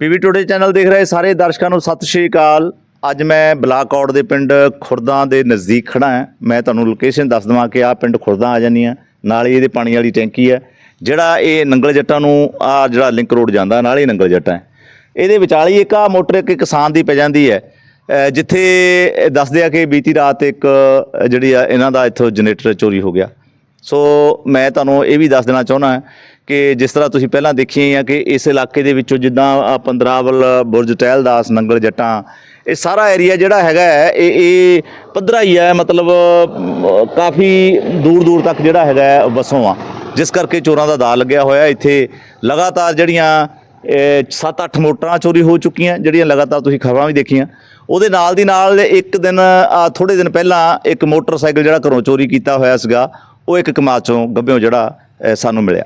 PV today channel ਦੇਖ ਰਹੇ ਸਾਰੇ ਦਰਸ਼ਕਾਂ ਨੂੰ ਸਤਿ ਸ਼੍ਰੀ ਅਕਾਲ। ਅੱਜ ਮੈਂ ਬਲਾਕੌਟ ਦੇ ਪਿੰਡ ਖੁਰਦਾਂ ਦੇ ਨਜ਼ਦੀਕ ਖੜਾ ਹਾਂ। ਮੈਂ ਤੁਹਾਨੂੰ ਲੋਕੇਸ਼ਨ ਦੱਸ ਦਵਾਂ ਕਿ ਆਹ ਪਿੰਡ ਖੁਰਦਾਂ ਆ ਜਾਂਦੀ ਆ। ਨਾਲ ਹੀ ਇਹਦੇ ਪਾਣੀ ਵਾਲੀ ਟੈਂਕੀ ਹੈ ਜਿਹੜਾ ਇਹ ਨੰਗਲ ਜੱਟਾਂ ਨੂੰ ਆ ਜਿਹੜਾ ਲਿੰਕ ਰੋਡ ਜਾਂਦਾ, ਨਾਲ ਹੀ ਨੰਗਲ ਜੱਟਾਂ ਹੈ ਇਹਦੇ ਵਿਚਾਲੇ ਇੱਕ ਆ ਮੋਟਰ ਇੱਕ ਕਿਸਾਨ ਦੀ ਪੈ ਜਾਂਦੀ ਹੈ। ਜਿੱਥੇ ਦੱਸਦੇ ਆ ਕਿ ਬੀਤੀ ਰਾਤ ਇੱਕ ਜਿਹੜੀ ਆ, ਇਹਨਾਂ ਦਾ ਇੱਥੋਂ ਜਨਰੇਟਰ ਚੋਰੀ ਹੋ ਗਿਆ। ਸੋ ਮੈਂ ਤੁਹਾਨੂੰ ਇਹ ਵੀ ਦੱਸ ਦੇਣਾ ਚਾਹੁੰਦਾ ਕਿ ਜਿਸ ਤਰ੍ਹਾਂ ਤੁਸੀਂ ਪਹਿਲਾਂ ਦੇਖੀ ਆ ਕਿ ਇਸ ਇਲਾਕੇ ਦੇ ਵਿੱਚੋਂ ਜਿੱਦਾਂ ਆਹ ਪੰਦਰਾਵਲ ਬੁਰਜ ਟਹਿਲਦਾਸ ਨੰਗਲ ਜੱਟਾਂ ਇਹ ਸਾਰਾ ਏਰੀਆ ਜਿਹੜਾ ਹੈਗਾ ਹੈ, ਇਹ ਇਹ ਪੱਧਰਾ ਹੀ ਹੈ ਮਤਲਬ ਕਾਫੀ ਦੂਰ ਦੂਰ ਤੱਕ ਜਿਹੜਾ ਹੈਗਾ ਹੈ, ਵਸੋਂ ਆ। ਜਿਸ ਕਰਕੇ ਚੋਰਾਂ ਦਾ ਦਾਅ ਲੱਗਿਆ ਹੋਇਆ ਇੱਥੇ ਲਗਾਤਾਰ ਜਿਹੜੀਆਂ 7-8 ਮੋਟਰਾਂ ਚੋਰੀ ਹੋ ਚੁੱਕੀਆਂ ਜਿਹੜੀਆਂ ਲਗਾਤਾਰ ਤੁਸੀਂ ਖਬਰਾਂ ਵੀ ਦੇਖੀਆਂ। ਉਹਦੇ ਨਾਲ ਦੀ ਨਾਲ ਇੱਕ ਦਿਨ ਆ ਥੋੜੇ ਦਿਨ ਪਹਿਲਾਂ ਇੱਕ ਮੋਟਰਸਾਈਕਲ ਜਿਹੜਾ ਘਰੋਂ ਚੋਰੀ ਕੀਤਾ ਹੋਇਆ ਸੀਗਾ ਉਹ ਇੱਕ ਕਮਾਦ ਚੋਂ ਗੱਭਿਓਂ ਜਿਹੜਾ ਸਾਨੂੰ ਮਿਲਿਆ।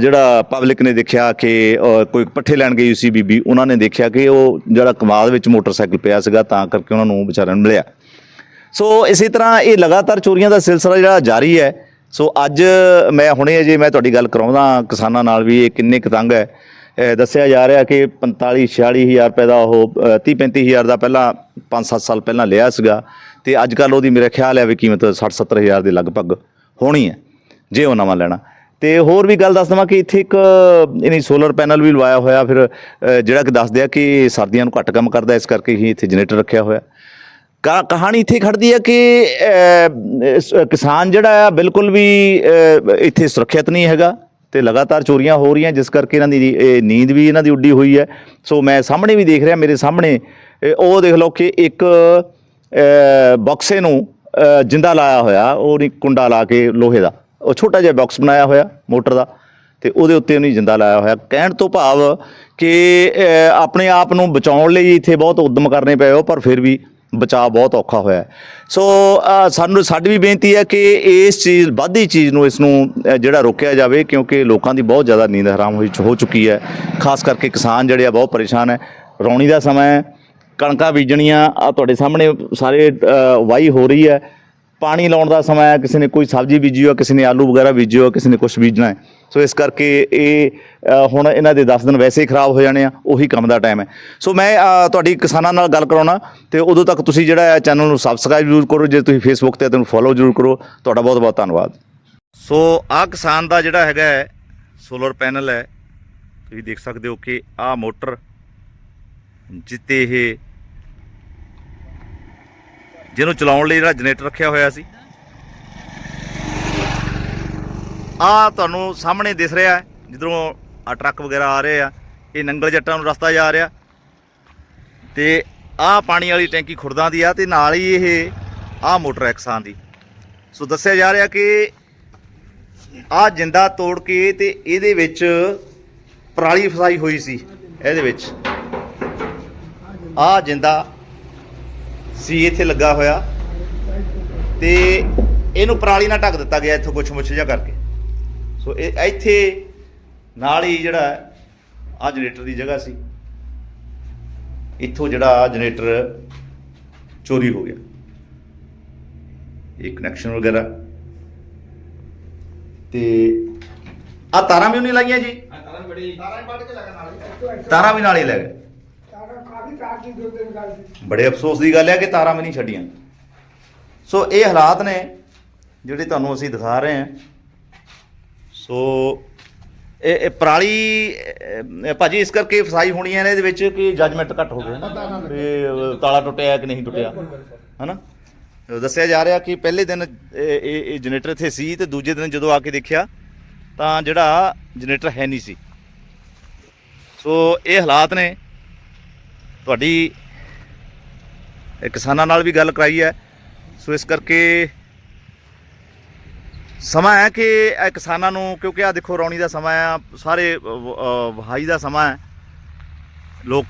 ਜਿਹੜਾ ਪਬਲਿਕ ਨੇ ਦੇਖਿਆ ਕਿ ਕੋਈ ਪੱਠੇ ਲੈਣ ਗਈ ਸੀ ਬੀਬੀ, ਉਹਨਾਂ ਨੇ ਦੇਖਿਆ ਕਿ ਉਹ ਜਿਹੜਾ ਕਮਾਦ ਵਿੱਚ ਮੋਟਰਸਾਈਕਲ ਪਿਆ ਸੀਗਾ, ਤਾਂ ਕਰਕੇ ਉਹਨਾਂ ਨੂੰ ਵਿਚਾਰਿਆਂ ਨੂੰ ਮਿਲਿਆ। ਸੋ ਇਸੇ ਤਰ੍ਹਾਂ ਇਹ ਲਗਾਤਾਰ ਚੋਰੀਆਂ ਦਾ ਸਿਲਸਿਲਾ ਜਿਹੜਾ ਜਾਰੀ ਹੈ। ਸੋ ਅੱਜ ਮੈਂ ਹੁਣੇ ਅਜੇ ਮੈਂ ਤੁਹਾਡੀ ਗੱਲ ਕਰਾਉਂਦਾ ਕਿਸਾਨਾਂ ਨਾਲ ਵੀ ਇਹ ਕਿੰਨੇ ਕੁ ਤੰਗ ਹੈ। ਦੱਸਿਆ ਜਾ ਰਿਹਾ ਕਿ 45 46000 ਰੁਪਏ ਦਾ ਉਹ 30 35000 ਦਾ ਪਹਿਲਾਂ 5-7 ਸਾਲ ਪਹਿਲਾਂ ਲਿਆ ਸੀਗਾ। ਤੇ ਅੱਜ ਕੱਲ ਉਹਦੀ ਮੇਰੇ ਖਿਆਲ ਹੈ ਵੀ ਕੀਮਤ 60 70000 ਦੇ ਲਗਭਗ ਹੋਣੀ ਹੈ, ਜੇ ਉਹ ਨਵਾਂ ਲੈਣਾ। ਤੇ ਹੋਰ ਵੀ ਗੱਲ ਦੱਸ ਦਵਾਂ ਕਿ ਇੱਥੇ ਇੱਕ, ਇਹਨੇ ਸੋਲਰ ਪੈਨਲ ਵੀ ਲਵਾਇਆ ਹੋਇਆ, ਫਿਰ ਜਿਹੜਾ ਕਿ ਦੱਸਦੇ ਆ ਕਿ ਸਰਦੀਆਂ ਨੂੰ ਘੱਟ ਕੰਮ ਕਰਦਾ, ਇਸ ਕਰਕੇ ਹੀ ਇੱਥੇ ਜਨਰੇਟਰ ਰੱਖਿਆ ਹੋਇਆ। ਕਾ, ਕਹਾਣੀ ਇੱਥੇ ਖੜਦੀ ਹੈ ਕਿ ਕਿਸਾਨ ਜਿਹੜਾ ਆ, ਬਿਲਕੁਲ ਵੀ ਇੱਥੇ ਸੁਰੱਖਿਅਤ ਨਹੀਂ ਹੈਗਾ। ਤੇ ਲਗਾਤਾਰ ਚੋਰੀਆਂ ਹੋ ਰਹੀਆਂ ਜਿਸ ਕਰਕੇ ਇਹਨਾਂ ਦੀ ਇਹ ਨੀਂਦ ਵੀ ਇਹਨਾਂ ਦੀ ਉੱਡੀ ਹੋਈ ਹੈ। ਸੋ ਮੈਂ ਸਾਹਮਣੇ ਵੀ ਦੇਖ ਰਿਹਾ ਮੇਰੇ ਸਾਹਮਣੇ ਉਹ ਦੇਖ ਲਓ ਕਿ ਇੱਕ ਅਹ, ਬਕਸੇ ਨੂੰ ਜਿੰਦਾ ਲਾਇਆ ਹੋਇਆ ਉਹ ਨਹੀਂ ਕੁੰਡਾ ਲਾ ਕੇ ਲੋਹੇ ਦਾ। ਉਹ ਛੋਟਾ ਜਿਹਾ ਬਾਕਸ ਬਣਾਇਆ ਹੋਇਆ ਮੋਟਰ ਦਾ ਤੇ ਉਹਦੇ ਉੱਤੇ ਉਹਨੇ ਜਿੰਦਾ ਲਾਇਆ ਹੋਇਆ। ਕਹਿਣ ਤੋਂ ਭਾਵ ਕਿ ਆਪਣੇ ਆਪ ਨੂੰ ਬਚਾਉਣ ਲਈ ਇੱਥੇ ਬਹੁਤ ਉਦਮ ਕਰਨੇ ਪਏ ਹੋ ਪਰ ਫਿਰ ਵੀ ਬਚਾਅ ਬਹੁਤ ਔਖਾ ਹੋਇਆ ਸੋ ਸਾਨੂੰ ਸਾਡੀ ਵੀ ਬੇਨਤੀ ਹੈ ਕਿ ਇਸ ਚੀਜ਼ ਵੱਧਦੀ ਚੀਜ਼ ਨੂੰ ਇਸ ਨੂੰ ਜਿਹੜਾ ਰੋਕਿਆ ਜਾਵੇ ਕਿਉਂਕਿ ਲੋਕਾਂ ਦੀ ਬਹੁਤ ਜ਼ਿਆਦਾ ਨੀਂਦ ਹਰਾਮ ਹੋਈ ਹੋ ਚੁੱਕੀ ਹੈ। ਖਾਸ ਕਰਕੇ ਕਿਸਾਨ ਜਿਹੜੇ ਆ ਬਹੁਤ ਪਰੇਸ਼ਾਨ ਹੈ। ਰੌਣੀ ਦਾ ਸਮਾਂ ਹੈ ਕਣਕਾਂ ਬੀਜਣੀਆਂ ਆ ਤੁਹਾਡੇ ਸਾਹਮਣੇ ਸਾਰੇ ਅਹ, ਵਾਹੀ ਹੋ ਰਹੀ ਹੈ। ਪਾਣੀ ਲਾਉਣ ਦਾ ਸਮਾਂ ਹੈ, ਕਿਸੇ ਨੇ ਕੋਈ ਸਬਜ਼ੀ ਬੀਜੀ ਹੋ, ਕਿਸੇ ਨੇ ਆਲੂ ਵਗੈਰਾ ਬੀਜੇ ਹੋ, ਕਿਸੇ ਨੇ ਕੁਝ ਬੀਜਣਾ ਹੈ। ਸੋ ਇਸ ਕਰਕੇ ਇਹ ਹੁਣ ਇਹਨਾਂ ਦੇ 10 ਦਿਨ ਵੈਸੇ ਹੀ ਖਰਾਬ ਹੋ ਜਾਣੇ ਆ, ਉਹੀ ਕੰਮ ਦਾ ਟਾਈਮ ਹੈ। ਸੋ ਮੈਂ ਤੁਹਾਡੀ ਕਿਸਾਨਾਂ ਨਾਲ ਗੱਲ ਕਰਾਉਣਾ, ਤੇ ਉਦੋਂ ਤੱਕ ਤੁਸੀਂ ਜਿਹੜਾ ਚੈਨਲ ਨੂੰ ਸਬਸਕ੍ਰਾਈਬ ਜ਼ਰੂਰ ਕਰੋ, ਜੇ ਤੁਸੀਂ ਫੇਸਬੁੱਕ ਤੇ ਤੁਹਾਨੂੰ ਫੋਲੋ ਜ਼ਰੂਰ ਕਰੋ। ਤੁਹਾਡਾ ਬਹੁਤ ਬਹੁਤ ਧੰਨਵਾਦ। ਸੋ ਆਹ ਕਿਸਾਨ ਦਾ ਜਿਹੜਾ ਹੈਗਾ ਸੋਲਰ ਪੈਨਲ ਹੈ। ਤੁਸੀਂ ਦੇਖ ਸਕਦੇ ਹੋ ਕਿ ਆਹ ਮੋਟਰ ਜਿੱਤੇ ਇਹ ਜਿਹਨੂੰ ਚਲਾਉਣ ਲਈ ਜਿਹੜਾ ਜਨਰੇਟਰ ਰੱਖਿਆ ਹੋਇਆ ਸੀ। ਆ ਤੁਹਾਨੂੰ ਸਾਹਮਣੇ ਦਿਸ ਰਿਹਾ ਹੈ, ਜਿੱਧਰੋਂ ਆ ਟਰੱਕ ਵਗੈਰਾ ਆ ਰਹੇ ਆ, ਇਹ ਨੰਗਲ ਜੱਟਾਂ ਨੂੰ ਰਸਤਾ ਜਾ ਰਿਹਾ। ਤੇ ਆ ਪਾਣੀ ਵਾਲੀ ਟੈਂਕੀ ਖੁਰਦਾਂ ਦੀ ਆ ਤੇ ਨਾਲ ਹੀ ਇਹ ਆ ਮੋਟਰ ਐਕਸਾਂ ਦੀ। ਸੋ ਦੱਸਿਆ ਜਾ ਰਿਹਾ ਕਿ ਆ ਜਿੰਦਾ ਤੋੜ ਕੇ ਤੇ ਇਹਦੇ ਵਿੱਚ ਪਰਾਲੀ ਫਸਾਈ ਹੋਈ ਸੀ, ਇਹਦੇ ਵਿੱਚ। ਆ ਜਿੰਦਾ ਸੀ ਇੱਥੇ ਲੱਗਾ ਹੋਇਆ। ਤੇ ਇਹਨੂੰ ਪਰਾਲੀ ਨਾਲ ਢੱਕ ਦਿੱਤਾ ਗਿਆ ਇੱਥੋਂ ਕੁਛ ਮੁੱਛ ਜਿਹਾ ਕਰਕੇ। ਸੋ ਇਹ ਇੱਥੇ ਨਾਲ ਹੀ ਜਿਹੜਾ ਆ ਜਨਰੇਟਰ ਦੀ ਜਗ੍ਹਾ ਸੀ। ਇੱਥੋਂ ਜਿਹੜਾ ਜਨਰੇਟਰ ਚੋਰੀ ਹੋ ਗਿਆ। ਇਹ ਕਨੈਕਸ਼ਨ ਵਗੈਰਾ। ਤੇ ਆ ਤਾਰਾਂ ਵੀ ਉਹਨੇ ਲਾਈਆਂ ਜੀ? ਤਾਰਾਂ ਬੜੀ ਤਾਰਾਂ ਵੱਢ ਕੇ ਲਗਾ ਨਾਲ ਤਾਰਾਂ ਵੀ ਨਾਲ ਹੀ ਲੈ ਗਏ ਦੀ ਗੱਲ ਸੀ। ਬੜੇ ਅਫਸੋਸ ਦੀ ਗੱਲ ਹੈ ਕਿ ਤਾਰਾਂ ਵੀ ਨਹੀਂ ਛੱਡੀਆਂ। ਸੋ ਇਹ ਹਾਲਾਤ ਨੇ ਜਿਹੜੇ ਤੁਹਾਨੂੰ ਅਸੀਂ ਦਿਖਾ ਰਹੇ ਹਾਂ। ਸੋ ਇਹ ਇਹ ਪਰਾਲੀ ਅਹ, ਭਾਜੀ ਇਸ ਕਰਕੇ ਫਸਾਈ ਹੋਣੀ ਹੈ ਨਾ ਇਹਦੇ ਵਿੱਚ ਕਿ ਜੱਜਮੈਂਟ ਘੱਟ ਹੋ ਗਿਆ ਨਾ? ਅਹ, ਤਾਲਾ ਟੁੱਟਿਆ ਕਿ ਨਹੀਂ ਟੁੱਟਿਆ? ਹਨਾ? ਦੱਸਿਆ ਜਾ ਰਿਹਾ ਕਿ ਪਹਿਲੇ ਦਿਨ ਇਹ ਇਹ- ਇਹ ਜਨਰੇਟਰ ਇੱਥੇ ਸੀ ਤੇ ਦੂਜੇ ਦਿਨ ਜਦੋਂ ਆ ਕੇ ਦੇਖਿਆ ਤਾਂ ਜਿਹੜਾ ਜਨਰੇਟਰ ਹੈ ਨਹੀਂ ਸੀ। ਸੋ ਇਹ ਹਾਲਾਤ ਨੇ। ਤੁਹਾਡੀ ਕਿਸਾਨਾਂ ਨਾਲ ਵੀ ਗੱਲ ਕਰਾਈ ਹੈ। ਸੋ ਇਸ ਕਰਕੇ ਸਮਾਂ ਹੈ ਕਿ ਇਹ ਕਿਸਾਨਾਂ ਨੂੰ, ਕਿਉਂਕਿ ਆ ਦੇਖੋ ਰੌਣੀ ਦਾ ਸਮਾਂ ਆ ਸਾਰੇ ਵਹਾਈ ਦਾ ਸਮਾਂ ਹੈ। ਲੋਕ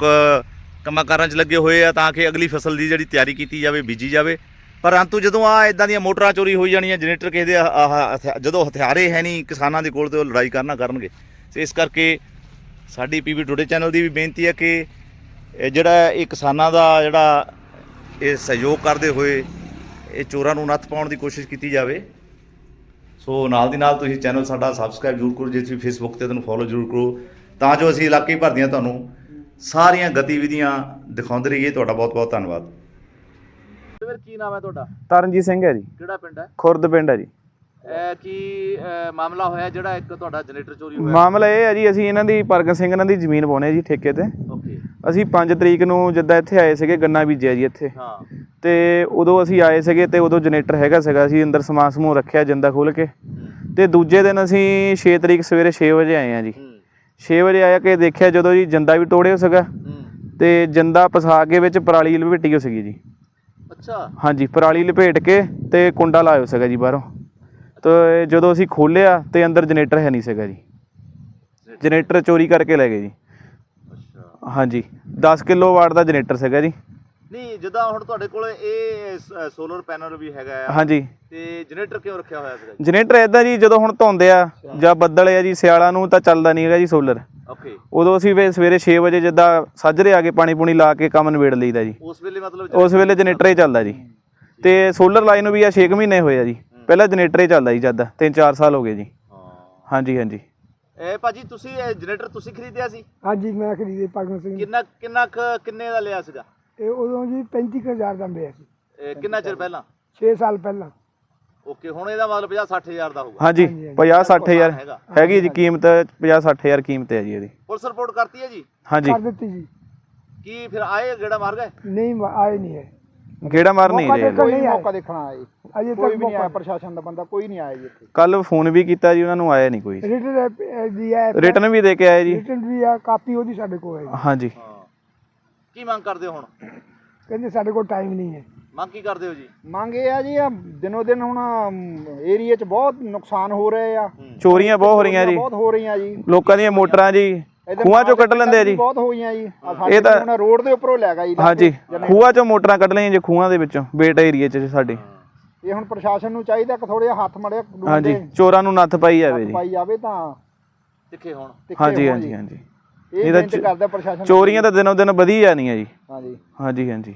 ਕੰਮਾਂ ਕਾਰਾਂ 'ਚ ਲੱਗੇ ਹੋਏ ਆ ਤਾਂ ਕਿ ਅਗਲੀ ਫਸਲ ਦੀ ਜਿਹੜੀ ਤਿਆਰੀ ਕੀਤੀ ਜਾਵੇ, ਬੀਜੀ ਜਾਵੇ। ਪਰੰਤੂ ਜਦੋਂ ਆ ਇਦਾਂ ਦੀਆਂ ਮੋਟਰਾਂ ਚੋਰੀ ਹੋਈ ਜਾਣੀਆਂ, ਜਨਰੇਟਰ ਕਿਸੇ ਦੇ ਹਥਿਆ- ਜਦੋਂ ਹਥਿਆਰੇ ਹੈ ਨਹੀਂ ਕਿਸਾਨਾਂ ਦੇ ਕੋਲ, ਤੇ ਉਹ ਲੜਾਈ ਕਰਨਾ ਕਰਨਗੇ। ਤੇ ਇਸ ਕਰਕੇ ਸਾਡੀ ਪੀਵੀ ਟੁਡੇ ਚੈਨਲ ਦੀ ਵੀ ਬੇਨਤੀ ਹੈ ਕਿ ਇਹ ਜਿਹੜਾ ਇਹ ਕਿਸਾਨਾਂ ਦਾ ਜਿਹੜਾ ਇਹ ਸਹਿਯੋਗ ਕਰਦੇ ਹੋਏ ਇਹ ਚੋਰਾਂ ਨੂੰ ਨੱਥ ਪਾਉਣ ਦੀ ਕੋਸ਼ਿਸ਼ ਕੀਤੀ ਜਾਵੇ। ਸੋ ਨਾਲ ਦੀ ਨਾਲ ਤੁਸੀਂ ਚੈਨਲ ਸਾਡਾ ਸਬਸਕ੍ਰਾਈਬ ਜ਼ਰੂਰ ਕਰੋ ਜੇ ਤੁਸੀਂ ਫੇਸਬੁੱਕ ਤੇ ਤੁਹਾਨੂੰ ਫੋਲੋ ਜ਼ਰੂਰ ਕਰੋ ਤਾਂ ਜੋ ਅਸੀਂ ਇਲਾਕੇ ਭਰ ਦੀਆਂ ਤੁਹਾਨੂੰ ਸਾਰੀਆਂ ਗਤੀਵਿਧੀਆਂ ਦਿਖਾਉਂਦੇ ਰਹੀਏ। ਤੁਹਾਡਾ ਬਹੁਤ ਬਹੁਤ ਧੰਨਵਾਦ। ਫਿਰ ਕੀ ਨਾਮ ਹੈ ਤੁਹਾਡਾ? ਤਰਨਜੀਤ ਸਿੰਘ ਹੈ ਜੀ। ਕਿਹੜਾ ਪਿੰਡ ਹੈ? ਖੁਰਦ ਪਿੰਡ ਹੈ ਜੀ। ਇਹ ਕੀ ਅਹ, ਮਾਮਲਾ ਹੋਇਆ ਜਿਹੜਾ ਇੱਕ ਤੁਹਾਡਾ ਜਨਰੇਟਰ ਚੋਰੀ ਹੋਇਆ? ਮਾਮਲਾ ਇਹ ਹੈ ਜੀ ਅਸੀਂ ਇਹਨਾਂ ਦੀ ਪਰਗਟ ਸਿੰਘ ਇਹਨਾਂ ਦੀ ਜ਼ਮੀਨ ਪਾਉਣੇ ਜੀ ਠੇਕੇ ਤੇ। ਅਸੀਂ 5 ਤਰੀਕ ਨੂੰ ਜਿੱਦਾਂ ਇੱਥੇ ਆਏ ਸੀਗੇ ਗੰਨਾ ਬੀਜਿਆ ਜੀ ਇੱਥੇ। ਹਾਂ। ਤੇ ਉਦੋਂ ਅਸੀਂ ਆਏ ਸੀਗੇ ਤੇ ਉਦੋਂ ਜਨਰੇਟਰ ਹੈਗਾ ਸੀਗਾ ਅਸੀਂ ਅੰਦਰ ਸਮਾਨ ਸਮੂਹ ਰੱਖਿਆ ਜਿੰਦਾ ਖੋਲ ਕੇ। ਤੇ ਦੂਜੇ ਦਿਨ ਅਸੀਂ 6 ਤਰੀਕ ਸਵੇਰੇ 6 ਵਜੇ ਆਏ ਆ ਜੀ। ਹੂੰ। 6 ਵਜੇ ਆਇਆ ਕਿ ਦੇਖਿਆ ਜਦੋਂ ਜੀ ਜਿੰਦਾ ਵੀ ਤੋੜਿਆ ਸੀਗਾ ਤੇ ਜਿੰਦਾ ਪਸਾ ਕੇ ਵਿੱਚ ਪਰਾਲੀ ਲਪੇਟੀ ਹੋ ਸੀਗੀ ਜੀ। ਅੱਛਾ। ਹਾਂਜੀ ਪਰਾਲੀ ਲਪੇਟ ਕੇ ਤੇ ਕੁੰਡਾ ਲਾਇਓ ਸੀਗਾ ਜੀ ਬਾਹਰੋਂ। ਤੇ ਜਦੋਂ ਅਸੀਂ ਖੋਲਿਆ ਤੇ ਅੰਦਰ ਜਨਰੇਟਰ ਹੈ ਨਹੀਂ ਸੀਗਾ ਜੀ। ਜਨਰੇਟਰ ਚੋਰੀ ਕਰਕੇ ਲੈ ਗਏ ਜੀ। ਹਾਂਜੀ। 10 ਕਿਲੋ ਵਾਟ ਦਾ ਜਨਰੇਟਰ ਸੀਗਾ ਜੀ। ਨਹੀਂ ਜਿੱਦਾਂ ਹੁਣ ਤੁਹਾਡੇ ਕੋਲ ਇਹ ਸੋਲਰ ਪੈਨਲ ਵੀ ਹੈਗਾ ਆ। ਹਾਂਜੀ। ਤੇ ਜਨਰੇਟਰ ਕਿਉਂ ਰੱਖਿਆ ਹੋਇਆ ਸੀਗਾ ਜੀ? ਜਨਰੇਟਰ ਇਦਾਂ ਜੀ ਜਦੋਂ ਹੁਣ ਧੁੰਦ ਆ ਜਾਂ ਬੱਦਲ ਆ ਜੀ ਸਿਆਲਾਂ ਨੂੰ ਤਾਂ ਚੱਲਦਾ ਨਹੀਂ ਹੈਗਾ ਜੀ ਸੋਲਰ ਓਕੇ ਉਦੋਂ ਅਸੀਂ ਵੇ ਸਵੇਰੇ 6 ਵਜੇ ਜਿੱਦਾਂ ਸਾਜਰੇ ਆ ਕੇ ਪਾਣੀ ਪੂਣੀ ਲਾ ਕੇ ਕੰਮ ਨਿਬੇੜ ਲਈਦਾ ਜੀ। ਉਸ ਵੇਲੇ ਮਤਲਬ ਉਸ ਵੇਲੇ ਜਨਰੇਟਰ ਹੀ ਚੱਲਦਾ ਜੀ। ਤੇ ਸੋਲਰ ਲਾਈਨ ਨੂੰ ਵੀ ਆ 6 ਮਹੀਨੇ ਹੋਏ ਆ ਜੀ। ਪਹਿਲਾਂ ਜਨਰੇਟਰ ਹੀ ਚੱਲਦਾ ਜੀ ਜਦ 3-4 ਸਾਲ ਹੋ ਗਏ ਜੀ। ਹਾਂ। ਹਾਂਜੀ ਹਾਂਜੀ। ਇਹ ਭਾਜੀ ਤੁਸੀਂ ਇਹ ਜਨਰੇਟਰ ਤੁਸੀਂ ਖਰੀਦਿਆ ਸੀ? ਹਾਂਜੀ ਮੈਂ ਖਰੀਦੇ ਪਗਨ ਸਿੰਘ ਕਿੰਨਾ ਕਿੰਨਾ ਕੁ- ਕਿੰਨੇ ਦਾ ਲਿਆ ਸੀਗਾ? ਇਹ ਉਦੋਂ ਜੀ 35000 ਦਾ ਮਿਲਿਆ ਸੀ। ਇਹ ਕਿੰਨਾ ਚਿਰ ਪਹਿਲਾਂ? 6 ਸਾਲ ਪਹਿਲਾਂ। ਓਕੇ ਹੁਣ ਇਹਦਾ ਮਤਲਬ 50 60000 ਦਾ ਹੋਊਗਾ। ਹਾਂਜੀ 50 60000 ਹੈਗਾ। ਹੈਗੀ ਜੀ ਕੀਮਤ 50 60000 ਕੀਮਤ ਹੈ ਜੀ ਇਹਦੀ। ਪੁਲਿਸ ਰਿਪੋਰਟ ਕਰਤੀ ਹੈ ਜੀ? ਹਾਂਜੀ। ਕਰ ਦਿੱਤੀ ਜੀ। ਕੀ ਫਿਰ ਆਏ ਗੇੜਾ ਮਾਰ ਗਏ? ਨਹੀਂ ਮ- ਆਏ ਨਹੀਂ ਹੈ। ਗੇੜਾ ਮਾਰ ਨਹੀਂ ਮੌਕਾ ਰਹੇ। ਦੇਖਣ ਨਹੀਂ ਮੌਕਾ ਆਏ ਦੇਖਣਾ ਜੀ। ਅਜੇ ਕੋਈ ਤੱਕ ਵੀ ਨਹੀਂ ਆਇਆ ਪ੍ਰਸ਼ਾਸਨ ਦਾ ਬੰਦਾ ਕੋਈ ਨਹੀਂ ਆਇਆ ਜੀ ਇੱਥੇ। ਕੱਲ ਫੋਨ ਵੀ ਕੀਤਾ ਜੀ ਉਹਨਾਂ ਨੂੰ ਆਇਆ ਨਹੀਂ ਕੋਈ। ਰਿਟਨ ਦੀ ਹੈ ਰਿਟਰਨ ਵੀ ਦੇ ਕੇ ਆਏ ਜੀ। ਰਿਟਨ ਵੀ ਆ ਕਾਪੀ ਉਹਦੀ ਸਾਡੇ ਕੋਲ ਹੈ ਹਾਂਜੀ। ਹਾਂ। ਕੀ ਮੰਗ ਕਰਦੇ ਹੋ ਹੁਣ? ਕਹਿੰਦੇ ਸਾਡੇ ਕੋਲ ਟਾਈਮ ਨਹੀਂ ਹੈ। ਮੰਗ ਕੀ ਕਰਦੇ ਹੋ ਜੀ? ਮੰਗ ਇਹ ਆ ਜੀ ਆ ਦਿਨੋ ਦਿਨ ਹੁਣ ਏਰੀਆ 'ਚ ਬਹੁਤ ਨੁਕਸਾਨ ਹੋ ਰਹੇ ਆ। ਚੋਰੀਆਂ ਬਹੁਤ ਹੋ ਰਹੀਆਂ ਜੀ। ਬਹੁਤ ਹੋ ਰਹੀਆਂ ਜੀ। ਲੋਕਾਂ ਦੀਆਂ ਮੋਟਰਾਂ ਜੀ। ਖੂਹਾਂ ਚੋਂ ਕੱਢ ਲੈਂਦੇ ਆ ਜੀ। ਬਹੁਤ ਹੋਈਆਂ ਜੀ। ਆ ਇਹ ਤਾਂ- ਹੁਣ ਰੋਡ ਦੇ ਉੱਪਰੋਂ ਲੈ ਗਿਆ ਜੀ ਹਾਂਜੀ ਖੂਹਾਂ ਚੋਂ ਮੋਟਰਾਂ ਕੱਢ ਲਈਆਂ ਜੀ ਖੂਹਾਂ ਦੇ ਵਿੱਚੋਂ ਬੇਟ ਏਰੀਏ 'ਚ ਸਾਡੇ। ਇਹ ਹੁਣ ਪ੍ਰਸ਼ਾਸਨ ਨੂੰ ਚਾਹੀਦਾ ਕਿ ਥੋੜੇ ਹੱਥ ਮੜਿਆ ਹਾਂਜੀ ਚੋਰਾਂ ਨੂੰ ਨੱਥ ਪਾਈ ਜਾਵੇ ਜੀ। ਪਾਈ ਜਾਵੇ ਤਾਂ ਤਿੱਖੇ ਹੁਣ। ਤਿੱਖੇ ਹਾਂਜੀ ਹਾਂਜੀ ਜੀ। ਹਾਂਜੀ। ਇਹ ਚ- ਕਰਦਾ ਪ੍ਰਸ਼ਾਸਨ। ਚੋਰੀਆਂ ਤਾਂ ਦਿਨੋਂ ਦਿਨ ਵਧੀ ਜਾਣੀਆਂ ਜੀ। ਹਾਂਜੀ। ਹਾਂਜੀ ਹਾਂਜੀ।